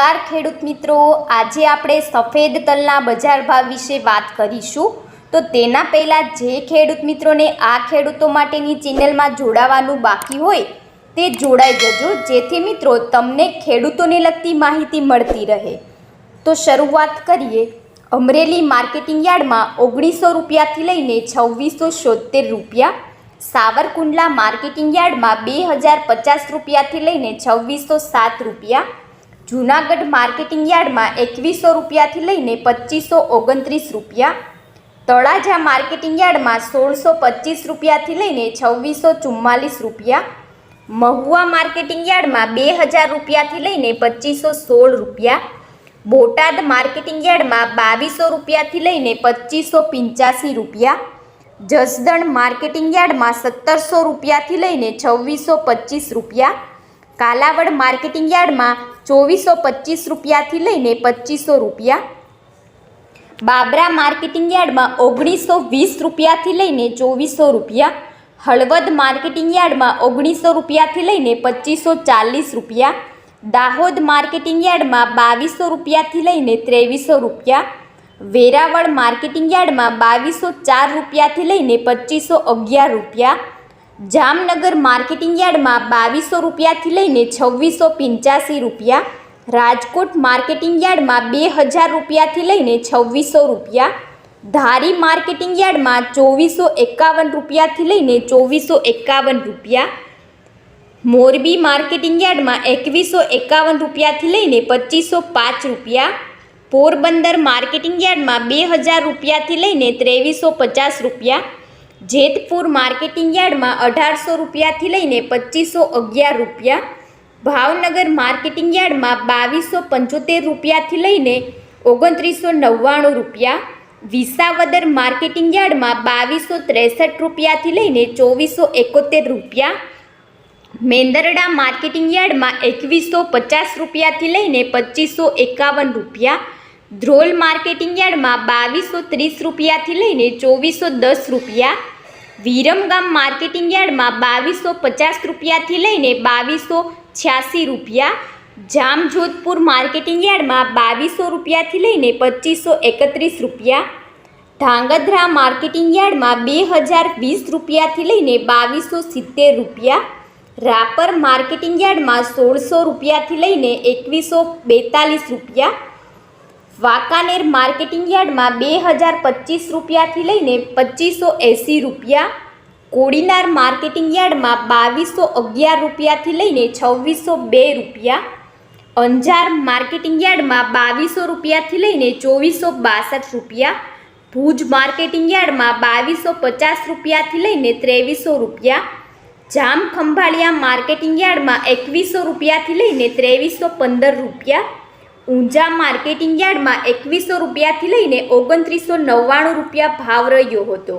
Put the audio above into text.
નમસ્કાર, ખેડૂત મિત્રો. આજે આપણે સફેદ તલના બજાર ભાવ વિશે વાત કરીશું. તો તેના પહેલાં જે ખેડૂત મિત્રોને આ ખેડૂતો માટેની ચેનલમાં જોડાવાનું બાકી હોય, તે જોડાઈ જજો. જેથી મિત્રો તમને ખેડૂતોને લગતી માહિતી મળતી રહે. તો શરૂઆત કરીએ. અમરેલી માર્કેટિંગ યાર્ડમાં ઓગણીસો રૂપિયાથી લઈને છવ્વીસો છોતેર રૂપિયા. સાવરકુંડલા માર્કેટિંગ યાર્ડમાં બે હજાર પચાસ રૂપિયાથી લઈને છવ્વીસો સાત રૂપિયા. જૂનાગઢ માર્કેટિંગ યાર્ડમાં એકવીસો રૂપિયાથી લઈને પચીસો ઓગણત્રીસ રૂપિયા. તળાજા માર્કેટિંગ યાર્ડમાં સોળસો પચીસ રૂપિયાથી લઈને છવ્વીસો ચુમ્માલીસ રૂપિયા. મહુવા માર્કેટિંગ યાર્ડમાં બે હજાર રૂપિયાથી લઈને પચીસો સોળ રૂપિયા. બોટાદ માર્કેટિંગ યાર્ડમાં બાવીસો રૂપિયાથી લઈને પચીસો પંચ્યાસી રૂપિયા. જસદણ માર્કેટિંગ યાર્ડમાં સત્તરસો રૂપિયાથી લઈને છવ્વીસો પચીસ રૂપિયા. કાલાવડ માર્કેટિંગ યાર્ડમાં ચોવીસો પચીસ રૂપિયાથી લઈને પચીસો રૂપિયા. બાબરા માર્કેટિંગ યાર્ડમાં ઓગણીસો વીસ રૂપિયાથી લઈને ચોવીસો રૂપિયા. હળવદ માર્કેટિંગ યાર્ડમાં ઓગણીસો રૂપિયાથી લઈને પચીસો ચાલીસ રૂપિયા. દાહોદ માર્કેટિંગ યાર્ડમાં બાવીસો રૂપિયાથી લઈને ત્રેવીસો રૂપિયા. વેરાવળ માર્કેટિંગ યાર્ડમાં બાવીસો ચાર રૂપિયાથી લઈને પચીસો અગિયાર રૂપિયા. જામનગર માર્કેટિંગ યાર્ડમાં બાવીસો રૂપિયાથી લઈને છવ્વીસો પંચ્યાસી રૂપિયા, રાજકોટ માર્કેટિંગ યાર્ડમાં બે હજાર રૂપિયાથી લઈને છવ્વીસો રૂપિયા, ધારી માર્કેટિંગ યાર્ડમાં ચોવીસો એકાવન રૂપિયાથી લઈને ચોવીસો એકાવન રૂપિયા, મોરબી માર્કેટિંગ યાર્ડમાં એકવીસો એકાવન રૂપિયાથી લઈને પચીસો પાંચ રૂપિયા, પોરબંદર માર્કેટિંગ યાર્ડમાં બે હજાર રૂપિયાથી લઈને ત્રેવીસો પચાસ રૂપિયા જેતપુર માર્કેટિંગ યાર્ડમાં અઢારસો રૂપિયાથી લઈને પચીસો અગિયાર રૂપિયા, ભાવનગર માર્કેટિંગ યાર્ડમાં બાવીસો પંચોતેર રૂપિયાથી લઈને ઓગણત્રીસો નવ્વાણું રૂપિયા, વિસાવદર માર્કેટિંગ યાર્ડમાં બાવીસો ત્રેસઠ રૂપિયાથી લઈને ચોવીસો એકોતેર રૂપિયા, મેંદરડા માર્કેટિંગ યાર્ડમાં એકવીસો પચાસ રૂપિયાથી લઈને પચીસો એકાવન રૂપિયા, ધ્રોલ માર્કેટિંગ યાર્ડમાં બાવીસો ત્રીસ રૂપિયાથી લઈને ચોવીસો દસ રૂપિયા વિરમગામ માર્કેટિંગ યાર્ડમાં બાવીસો પચાસ રૂપિયાથી લઈને બાવીસો છ્યાસી રૂપિયા, જામજોધપુર માર્કેટિંગ યાર્ડમાં બાવીસો રૂપિયાથી લઈને પચીસો એકત્રીસ રૂપિયા, ધાંગધ્રા માર્કેટિંગ યાર્ડમાં બે હજાર વીસ રૂપિયાથી લઈને બાવીસો સિત્તેર રૂપિયા, રાપર માર્કેટિંગ યાર્ડમાં સોળસો રૂપિયાથી લઈને એકવીસો બેતાલીસ રૂપિયા વાંકાનેર માર્કેટિંગ યાર્ડમાં બે હજાર પચીસ રૂપિયાથી લઈને પચીસો એંસી રૂપિયા, કોડીનાર માર્કેટિંગ યાર્ડમાં બાવીસો અગિયાર રૂપિયાથી લઈને છવ્વીસો બે રૂપિયા, અંજાર માર્કેટિંગ યાર્ડમાં બાવીસો રૂપિયાથી લઈને ચોવીસો બાસઠ રૂપિયા, ભુજ માર્કેટિંગ યાર્ડમાં બાવીસો પચાસ રૂપિયાથી લઈને ત્રેવીસો રૂપિયા જામ ખંભાળિયા માર્કેટિંગ યાર્ડમાં એકવીસો રૂપિયાથી લઈને ત્રેવીસો પંદર રૂપિયા ઊંઝા માર્કેટિંગ યાર્ડમાં એકવીસો રૂપિયાથી લઈને ઓગણત્રીસો નવ્વાણું રૂપિયા ભાવ રહ્યો હતો.